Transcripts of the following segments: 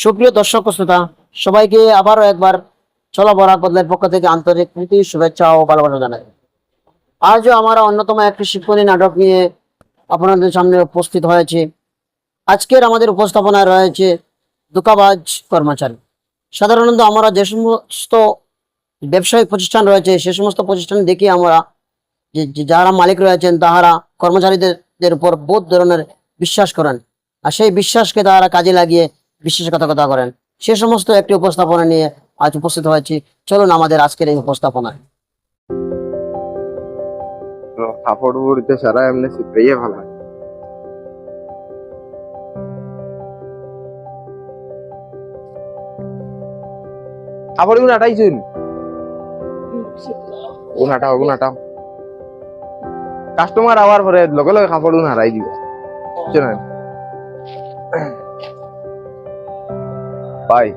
সুপ্রিয় দর্শক শ্রোতা, সবাইকে আবারও একবার চলা বরাক বদলের পক্ষ থেকে আন্তরিক প্রীতি, শুভেচ্ছা ও ভালোবাসা জানাই। আজও আমরা অন্যতম একটি শিক্ষণী নাটক নিয়ে আপনাদের সামনে উপস্থিত হয়েছে। আজকের আমাদের উপস্থাপনায় রয়েছে দুকাবাজ কর্মচারী। সাধারণত আমরা যে সমস্ত ব্যবসায়িক প্রতিষ্ঠান রয়েছে, সে সমস্ত প্রতিষ্ঠান দেখি আমরা যে যারা মালিক রয়েছেন, তাহারা কর্মচারীদের উপর বহুত ধরনের বিশ্বাস করেন। আর সেই বিশ্বাসকে তারা কাজে লাগিয়ে বিশ্বাসঘাতকতা করেন। সে সমস্ত একটি উপস্থাপনা নিয়ে আজ উপস্থিত হয়েছি। চলুন আমাদের আজকের এই উপস্থাপনায়। কাস্টমার আওয়ার পরে লগে লগে কাপড় গুণ হারাই দিব। বুঝছেন? ভাই।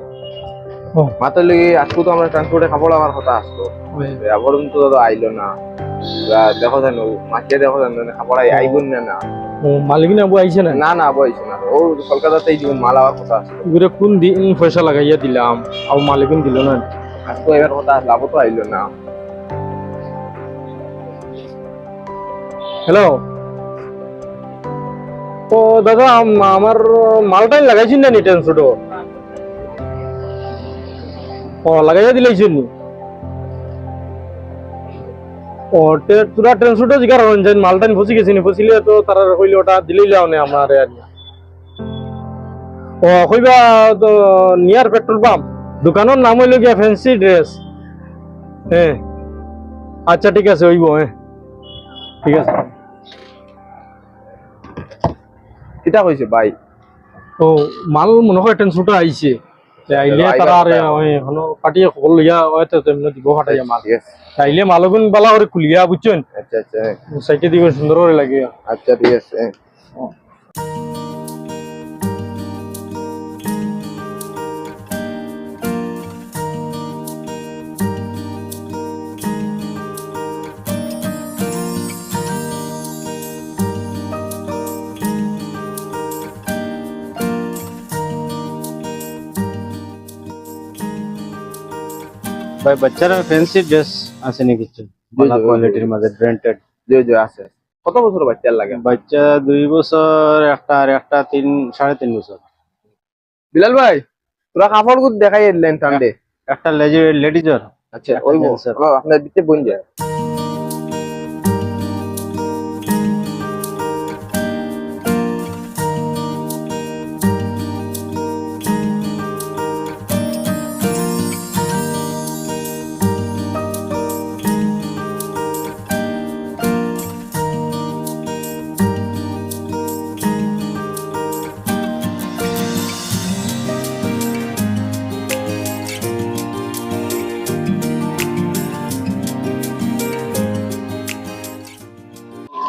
মাত্র লগে আজকে তো আমরা ট্রান্সপোর্টে কাপড় আমার কথা আসলো আবার কিন্তু দাদা আইলো না। দেখো জানো মাকে দেখো জানো কাপড় না না। ও মালিক আইছে না? না না বইছে না। ও কলকাতাতেই জীবন মাল আওয়ার কথা আসলো? ঘুরে কোন দিন পয়সা লাগাইয়া দিলাম আর মালিকুন দিল না। আজকে এবার কথা আসলো আবার তো আইলো না। হ্যালো? ও দাদা আমার মালটাই লাগাইছেন না নি টেনশুটো ও লাগাইয়া দিলাইছেন নি ও তে তোরা টেনশুটো জিগার হন যেন মালটাই ফসি গেছে নি ফসিলে তো তারা কইলে ওটা দিলেই যাও না আমার আর ও কইবা তো নিয়ার পেট্রোল পাম্প দোকানের নাম হইল গিয়া ফ্যান্সি ড্রেস। হ্যাঁ। আচ্ছা ঠিক আছে হইব হ্যাঁ। ঠিক আছে। কিটা কইছে ভাই? ও মাল মনে হয় টেনশনটা আইছে। তারা আর ওই এখনও পাটিয়ে কল লইয়া হয়তো তেমনি দিব ফাটাইয়া মাল। ঠিক মালগুন বালা করে খুলিয়া বুঝছেন আচ্ছা আচ্ছা। সাইকে দিকে সুন্দর করে লাগে। আচ্ছা ঠিক আছে। ভাই বাচ্চারা ফ্যান্সি ড্রেস আছে নাকি কিছু ভালো কোয়ালিটির মধ্যে ব্র্যান্ডেড যে যে আছে। কত বছর বাচ্চার লাগে? বাচ্চা দুই বছর একটা আর একটা তিন সাড়ে তিন বছর। বিলাল ভাই তোরা কাপড়গুলো দেখাই এলেন ঠান্ডে। একটা লেডিজর। আচ্ছা ওই। আপনার দিতে বোন যায়।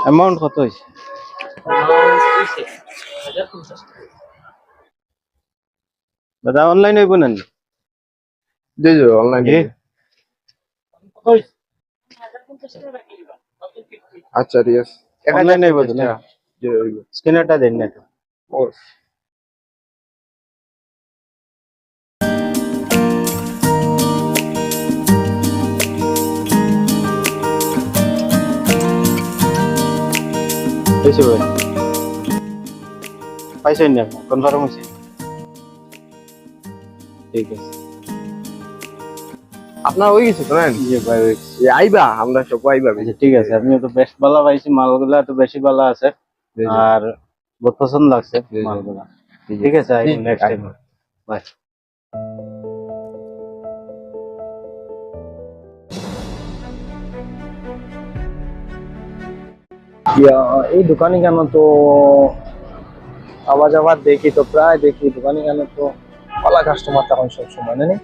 অ্যামাউন্ট কত হয়েছে দাদা অনলাইন হইব না অনলাইন? আচ্ছা ঠিক আছে অনলাইন হইব না। স্ক্যানারটা দেন না ও, হয়েছে ভাই পাইছেন না? কনফার্ম হয়েছে? ঠিক আছে। আপনার হয়ে গেছে তো না? জি ভাই আইবা আমরা সব আইবা। আচ্ছা ঠিক আছে। আপনি তো বেশ ভালো পাইছি মালগুলা তো বেশি ভালো আছে। আর বহুত পছন্দ লাগছে। মালগুলা। ঠিক আছে নেক্সট টাইম বাই এই দোকানে কেন তো? আওয়াজ আওয়াজ দেখি তো, প্রায় দেখি দোকানে কেন তো? পালা কাস্টমার তখন সব সময় নেই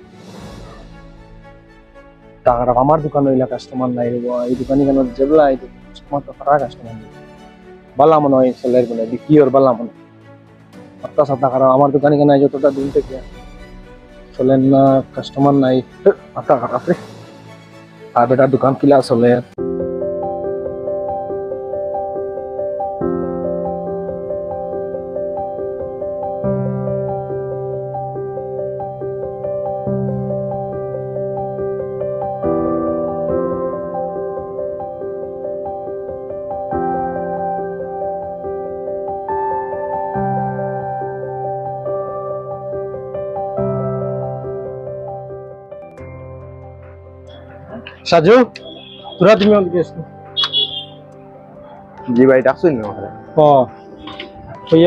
তার আমার দোকান হইলা কাস্টমার নাই এই দোকানে কেন যেগুলা, এই কাস্টমার তো খারাপ কাস্টমার নেই। বালা মনে হয় সেলের বলে বিক্রি ওর বালা মনে সপ্তাহ সপ্তাহ খারাপ আমার দোকানে কেন যতটা দিন থেকে চলেন না কাস্টমার নাই? মাথা খারাপ রে। আর বেটা দোকান কিলা চলে? সাজু তোরা তুমি। জি ভাই ডাকছুন না আমারে? ও ওই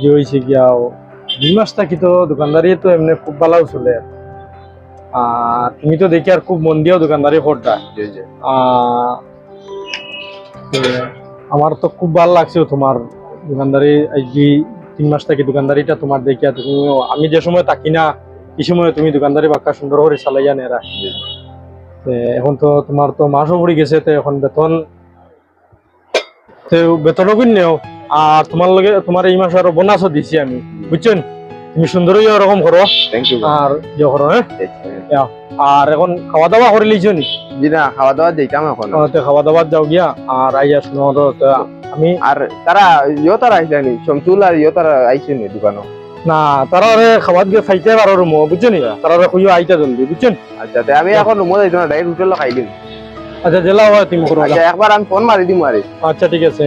যে হয়েছে গিয়া দুই মাস থাকি তো দোকানদারি তো এমনি খুব ভালো চলে। আর তুমি তো দেখি আর খুব মন দিয়েও দোকানদারি করতা। আমার তো খুব ভালো লাগছে তোমার দোকানদারি। যে তিন মাস থাকি দোকানদারিটা তোমার দেখিয়া তুমি আমি যে সময় থাকি না এই সময় তুমি দোকানদারি বাক্কা সুন্দর করে চালাইয়া নেরা এখন তো তোমার তো মাসও পড়ে গেছে তো এখন বেতন বেতনও কিন নেও। আর তোমার লগে তোমার এই মাসে আরও বোনাসও দিছি আমি বুঝছেন? তুমি সুন্দর হইয়া ওরকম করো। থ্যাংক ইউ আর ইয়ে করো হ্যাঁ? আর এখন খাওয়া দাওয়া করে লিছো নি? জি না খাওয়া দাওয়া দিতাম এখন। খাওয়া দাওয়া যাও গিয়া আর আইয়া শুনো আমি আর তারা ইয়ো তারা আইসলেনি শমসুল আর ইয়ো তারা আইসেন দোকানো। না তারা খাবার দিয়ে খাইতে পারো রুমো বুঝছ নি? তারা আইতা জলদি বুঝছেন আচ্ছা আমি এখন রুমত যাইতো না ডাইরেক্ট হোটেল খাই দিম। আচ্ছা জেলা হয় তুমি করো আচ্ছা একবার আমি ফোন মারি দিম আরে আচ্ছা ঠিক আছে।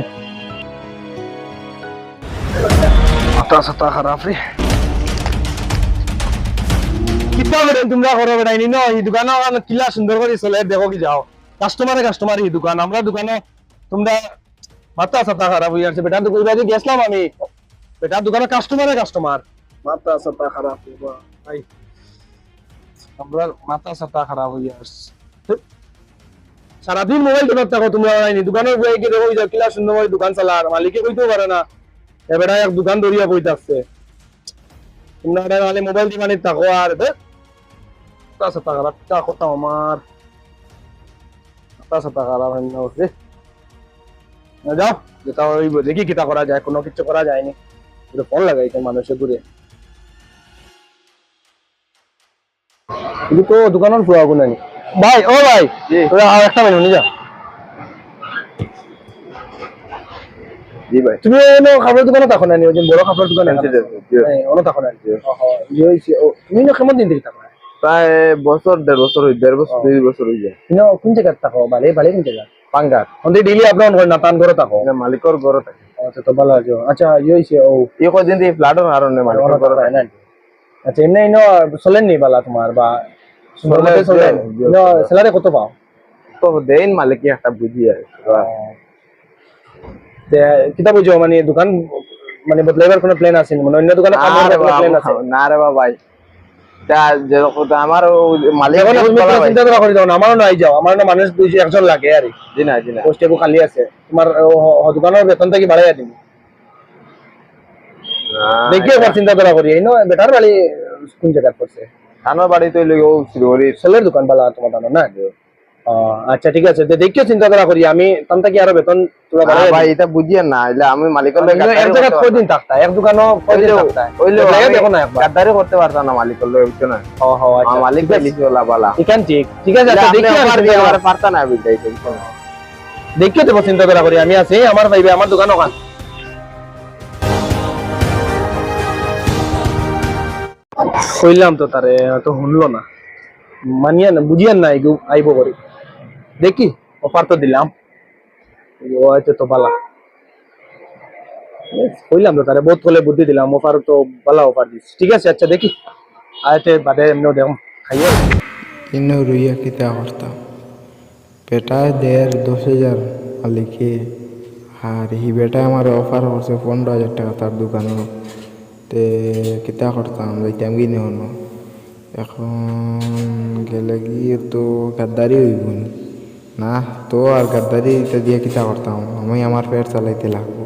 মাথা সাথা খারাপ রে কিতা বেটা তোমরা করো বেটা ইনি ন? এই দোকান কিলা সুন্দর করে চলে দেখো কি যাও। কাস্টমারে কাস্টমার এই দোকান আমরা দোকানে তোমরা মাথা সাথা খারাপ হয়ে বেটা তো কইবা যে গেছিলাম আমি। বেটা দোকানে কাস্টমারে কাস্টমার মাথা সাথা খারাপ ভাই আমরা মাথা সাথা খারাপ হয়ে আসছে। সারাদিন মোবাইল দোকান থাকো তোমরা আইনি দোকানের বই গিয়ে দেখো যে কিলা সুন্দর করে দোকান চালার। মালিকে কইতেও পারে না। এবারে এক দোকান ধরিয়া বইতে আসছে তোমরা মানে মোবাইল দিয়ে মানে থাকো আর তাসা টাকা রাখতা কথা আমার। তাসা টাকা রাখেন ওকে যাও যেটা ওই দেখি কিতা করা যায়। কোনো কিছু করা যায়নি। একটু ফোন লাগাইছে দূরে কিন্তু তো দোকানের ফুয়া গুলো নেই। ভাই ও ভাই আর একটা মেনু নিয়ে যাও জি ভাই। তুমি এনে খাবার দোকানে থাকো না ওই যে বড় খাবার দোকানে জি, জি, জি। অন্য থাকো না হইছে, ও, তুমি না কেমন দিন থেকে থাকো? প্রায় বছর দেড় বছর হই দেড় বছর দুই বছর যায়। কোন জায়গায় থাকো? ভালে ভালে কোন জায়গা পাঙ্গার। ওদের ডেইলি আপ ডাউন করে না তান থাকো। মালিকর ঘর থাকে। আচ্ছা ইয়ে হইছে ও। এই কদিন দিয়ে ফ্ল্যাটের কারণে মালিকর অন্য ঘর থাকো না আচ্ছা এমনি ইনো চলেন নি বালা তোমার বা। স্যালারি কত পাও? তো দেন মালিকই একটা বুঝি কিতা বুঝো মানে দোকান মানে বদলাইবার কোনো প্ল্যান আছে মানে অন্য দোকানে না কোনো প্ল্যান আছে? না রে ভাই আমার মালিক। চিন্তা করা করে। না আমারও নাই যাও। আমার না মানুষ দুই একজন লাগে আর। জি না জি না। পোস্টে খালি আছে। তোমার দোকানের বেতন থেকে বাড়াইয়া দিবি। দেখি একবার চিন্তা করা করি। এই নো বেটার বাড়ি কোন জায়গায় পড়ছে? থানোর বাড়ি তো দোকান বালা তোমার না? আচ্ছা ঠিক আছে। তো দেখিও চিন্তা করা করি। আমি থেকে আরও বেতন না বাড়াইয়া ভাই দিবি। এটা বুঝিয়েন না। এলে আমি মালিকের লগে আমি এক জায়গায় কয়দিন থাকতা এক দোকানও কয়দিন থাকতা ওইলে দেখো না একবার। গাদ্দারি করতে পারতাম না মালিকের লগে বুঝছ না? ও হো আমার আচ্ছা মালিক ভাই লিখে ওলা বালা। এখান ঠিক ঠিক আছে আচ্ছা দেখি আমার দিয়ে আমার পারতা না বুঝাই বুঝছ দেখিও চিন্তা করা করি। আমি আছি আমার ভাইবে আমার দোকান ওখান কইলাম তো তারে তো শুনলো না। মানিয়া না বুঝিয়ান না আইবো করি। দেখি। অফার তো দিলাম। ও তো বালা কইলাম তো তারে বহুত কলে বুদ্ধি দিলাম অফার তো বালা অফার দিস ঠিক আছে আচ্ছা দেখি। আয়তে বাদে এমনি দেখো খাইয়ে ইনো রুইয়া কিতা করতাম বেটায় দেড় দশ হাজার মালিকে। আর হি বেটায় আমার অফার করছে পনেরো হাজার টাকা তার দোকানে তে কিতা করতাম? যাইতাম কি নেওয়ান এখন গেলে কি তো গাদ্দারি হইব নি? না তো আর গাদ্দারি এটা দিয়ে কিতা করতাম? আমি আমার পেট চালাইতে লাগবো।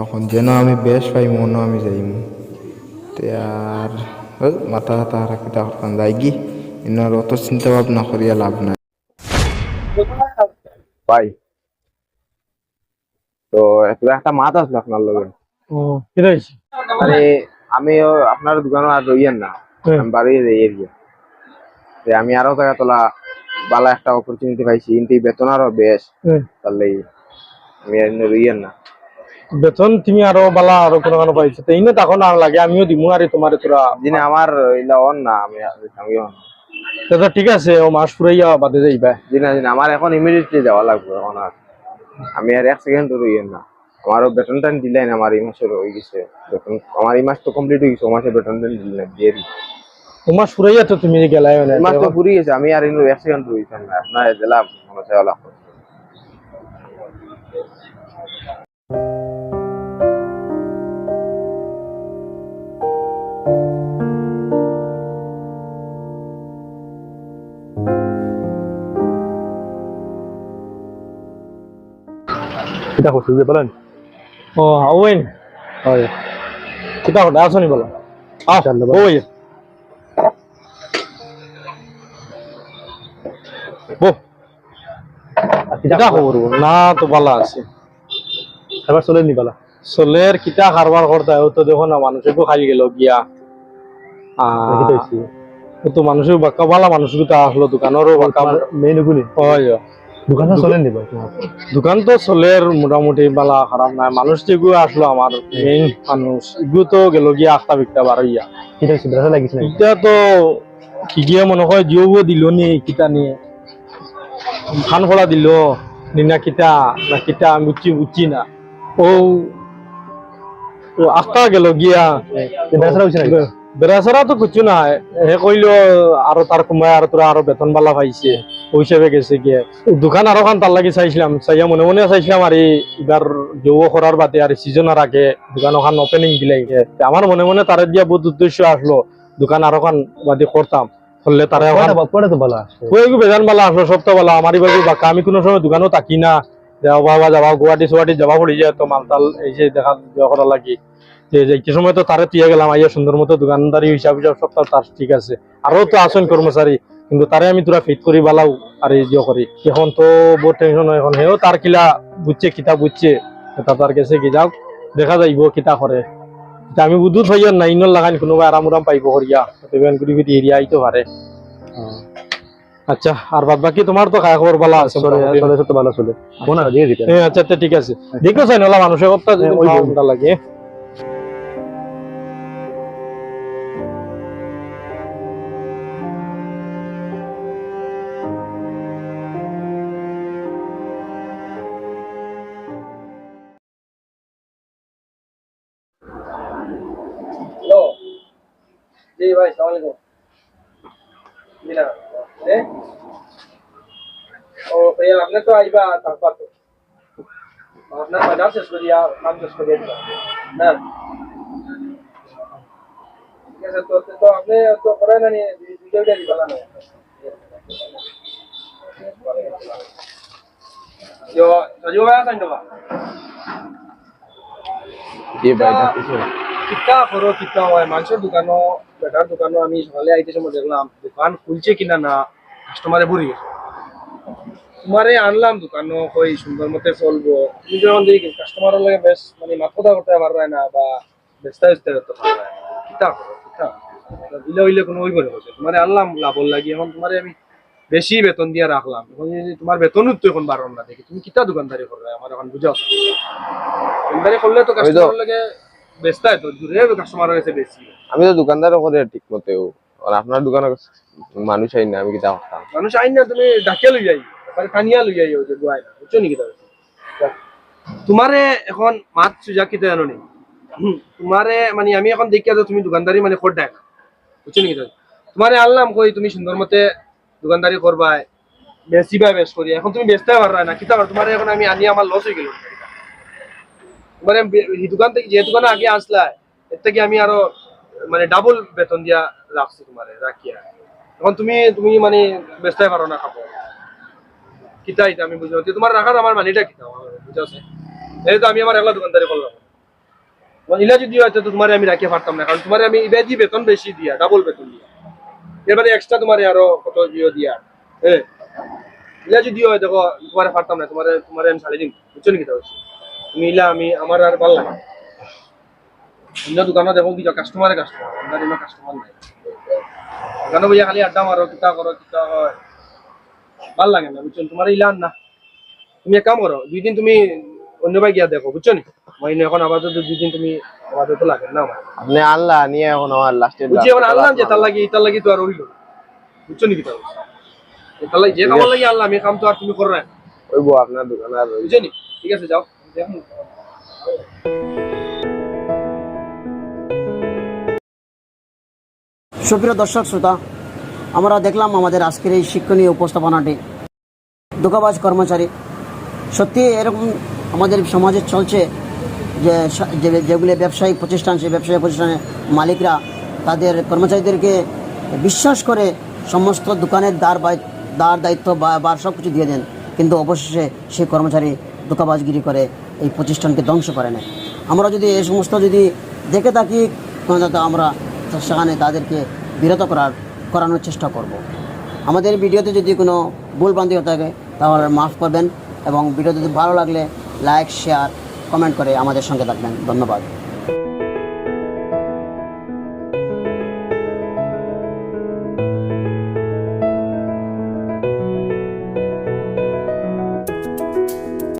এখন যেন আমি বেশ পাই মনও আমি যাইম। তে আর মাথা হাতা হারা কিতা করতাম? যাই কি এনার অত চিন্তা ভাবনা করিয়া লাভ নাই। ভাই তো একটা একটা মাত আসলো আপনার লগে? ও কি রয়েছে মানে আমি আপনার দোকানে আর রইয়েন না। আমি বাড়ি এই এরিয়া। আমি আরও জায়গা তোলা বালা একটা অপরচুনিটি পাইছি কিন্তু বেতন আরও বেশ। তাহলে আমি আর রইয়েন না। বেতন তুমি আরও বালা আরও কোনো কোনো পাইছো। তো ইনে তখন আর লাগে আমিও দিমু আর তোমার তোরা। যিনি আমার ইলা অন না আমি আমি on না। তো তো ঠিক আছে ও মাস পুরাইয়া বাদে যাইবা। জি না জি আমার এখন ইমিডিয়েটলি যাওয়া লাগবে এখন আর। আমি আর এক সেকেন্ড রইয়েন না। আমারও বেতন টান দিলেন আমার এই মাসের হয়ে গেছে। বেতন আমার এই মাস তো কমপ্লিট হয়ে গেছে ও মাসে বেতন টান দিলেন দিয়ে দিই। তোমার সুরাইয়া তো তুমি গেলাই মানে মাছ তো পুরি গেছে আমি আর ইনু এক সেকেন্ড রইতাম না আপনার দিলাম সমস্যা হলো কিতা করছ যে বলেন? ও ওয়েন হয়। কিতা কথা আসনি বলো। আও ওই বো কিতা খবর না তো ভালো আছে। এবার চলে নি বলা। চলের কিতা কারবার করতে তো দেখো না মানুষকে খাই গেল গিয়া। তো মানুষের বাক্কা ভালো মানুষ কিতা আসলো দোকানেরও বাক্কা মেইন গুলি হয় দোকান চলে নি দোকান তো চলের মোটামুটি বালা খারাপ নাই। মানুষ যেগুলো আসলো আমার মেইন মানুষ এগুলো তো গেল গিয়া আখটা বিকটা বার হইয়া। এটা তো কি গিয়ে মনে হয় জিও দিল নি কিতা নিয়ে। খান খোলা দিল নিনা কিতা না কিতা আমি বুঝছি বুঝছি না। ও ও গেল গিয়া। বেড়াছাড়া তো কিছু না হে কইলো আরও তার কুমায় আর তোরা আরও বেতন বালা পাইছে। ওই হিসাবে গেছে গিয়ে। দোকান আরও খান তার লাগি চাইছিলাম। চাইয়া মনে মনে চাইছিলাম আর এবার যৌ করার বাদে আর সিজনের আগে দোকান ওখান ওপেনিং দিলাই আমার মনে মনে তারে দিয়া বহুত উদ্দেশ্য আসলো দোকান আরও খান বাদে করতাম করলে তারা ওই বেজান বালা আসলো সপ্তাহ বালা। আমারই বাবু বাকা আমি কোনো সময় দোকানও থাকি না। বাবা যাওয়া গুয়াহাটি সুয়াহাটি যাওয়া পড়ি যায় তো মালতাল এই যে দেখা দেওয়া করা লাগি। যে সময় তো তারে গেলাম আইয়া সুন্দর মতো দোকানদারি হিসাব হিসাব সব তার ঠিক আছে। আরও তো আসেন কর্মচারী কিন্তু তারে আমি তোরা ফিট করি বালাও আর ইয়ে করি। এখন তো বহুত টেনশন হয় এখন হেও তার কিলা বুঝছে কিতা বুঝছে তা তার কাছে কি যাও দেখা যাইব কিতা করে আমি বুধুত থই না ইনর লাগান কোনোবা আরাম উরাম পাইব করিয়া তেবেন এরিয়া আইতে পারে আচ্ছা আর বাদ বাকি তোমার তো খায় খবর ভালো আছে? চলে ভালো চলে। আর হ্যাঁ আচ্ছা আচ্ছা ঠিক আছে। দেখো চাই নলা মানুষের কথা লাগে। ভাই সালাম আলাইকুম মিনা এ ও ভাইয়া আপনি তো আইবা তারপর তো আপনার বাজার শেষ করিয়া কাম শেষ করিয়া দিবা না ঠিক আছে তো তো আপনি তো করেন না নিয়ে ভিডিও দিয়ে দিবা না yo yo voy a hacer no va জি ভাই ডাকিছো। কিতা করো কিতা হয়? মাংসের দোকানও বেটার দোকানও আমি সকালে আইতে সময় দেখলাম দোকান খুলছে কিনা না কাস্টমারে ভরি তোমারে আনলাম দোকানও কই সুন্দর মতে চলবো। কিন্তু যখন দেখি কাস্টমারের লাগে বেশ মানে মাথা কথা করতে পারবে না বা ব্যস্ত ব্যস্ত করতে পারবে না কিতা করো কিতা? দিলে হইলে কোনো ওই করে বসে তোমারে আনলাম লাভর লাগি এখন তোমারে আমি বেশি বেতন দিয়ে রাখলাম এখন তোমার বেতনও তো এখন বাড়ন না দেখি তুমি কিতা দোকানদারি করবে আমার এখন বুঝাও দোকানদারি করলে তো কাস্টমার লাগে হয় তো দূরে কাস্টমার কাছে বেশি। আমি তো দোকানদারও করে ঠিক আর আপনার দোকানে মানুষ আই না আমি কিতা করতাম মানুষ আইন না তুমি ডাকিয়া লই যাই মানে কানিয়া লই যাই ওই যে গোয়াই বুঝছ নাকি তবে তোমারে এখন মাত সুজা কিতে জানো নি? তোমারে মানে আমি এখন দেখিয়া যে তুমি দোকানদারি মানে কর না বুঝছ নাকি তবে তোমারে আনলাম কই তুমি সুন্দর মতে দোকানদারি করবাই বেশি বা বেশ করি। এখন তুমি বেচতে পারবা না পার তোমারে এখন আমি আনি আমার লস হয়ে গেল। মানে দোকান থেকে যে দোকানে আগে আসলা, এর থেকে আমি আরও মানে ডাবল বেতন দিয়া রাখছি তোমারে, রাখিয়া। এখন তুমি তুমি মানে বেচতে পারো না কাপড় কিতা এটা আমি পারছি তোমার রাখার আমার মানিটা কিতা? বুঝাচ্ছে এই তো আমি আমার একলা দোকানদারি করলাম। ইলা যদি হয়তো তো তোমারে আমি রাখিয়ে পারতাম না। কারণ তোমারে আমি ইবে দি বেতন বেশি দিয়া ডাবল বেতন দিয়া। এবারে এক্সট্রা তোমারে আরও কত জিও দিয়া। হ্যাঁ ইলা যদি হয়, দেখো, তোমারে পারতাম না। তোমারে তোমারে আমি ছাড়ে দিন বুঝছ নাকি তা তুমি ইলা আমি আমার আর ভালো লাগে অন্য দোকানে দেখো কি কাস্টমারে কাস্টমার ইনো কাস্টমার নাই। দোকানে বইয়া খালি আড্ডা মারো কিতা করো কিতা হয়। ভালো লাগে না বুঝছ তোমার ইলান না। তুমি এক কাম করো দুই দিন তুমি অন্য ভাই গিয়া দেখো বুঝছ নি? মই এখন দুই দিন তুমি আপাতত লাগে না আপনি আনলা নিয়ে এখন আমার লাস্টের বুঝছি এখন আনলাম যে তার লাগি তার লাগি তো আর হইল বুঝছ নি কিতা তার লাগি যে কামার লাগি আনলাম এই কাম তো আর তুমি করো না ওইব আপনার দোকানে আর বুঝছ নি? ঠিক আছে যাও সুপ্রিয় দর্শক শ্রোতা, আমরা দেখলাম আমাদের আজকের এই শিক্ষণীয় উপস্থাপনাটি। দোকাবাজ কর্মচারী, সত্যি এরকম আমাদের সমাজে চলছে যে যেগুলি ব্যবসায়িক প্রতিষ্ঠান, সেই ব্যবসায়িক প্রতিষ্ঠানের মালিকরা তাদের কর্মচারীদেরকে বিশ্বাস করে সমস্ত দোকানের দ্বার বা, দ্বার দায়িত্ব বা, বার সব কিছু দিয়ে দেন। কিন্তু অবশেষে সেই কর্মচারী দোকাবাজগিরি করে এই প্রতিষ্ঠানকে ধ্বংস করে নেয় আমরা যদি এই সমস্ত যদি দেখে থাকি, তাহলে আমরা সেখানে তাদেরকে বিরত করার, করানোর চেষ্টা করব। আমাদের ভিডিওতে যদি কোনো ভুল হয়ে থাকে, তাহলে মাফ করবেন এবং ভিডিও যদি ভালো লাগলে লাইক, শেয়ার, কমেন্ট করে আমাদের সঙ্গে থাকবেন। ধন্যবাদ।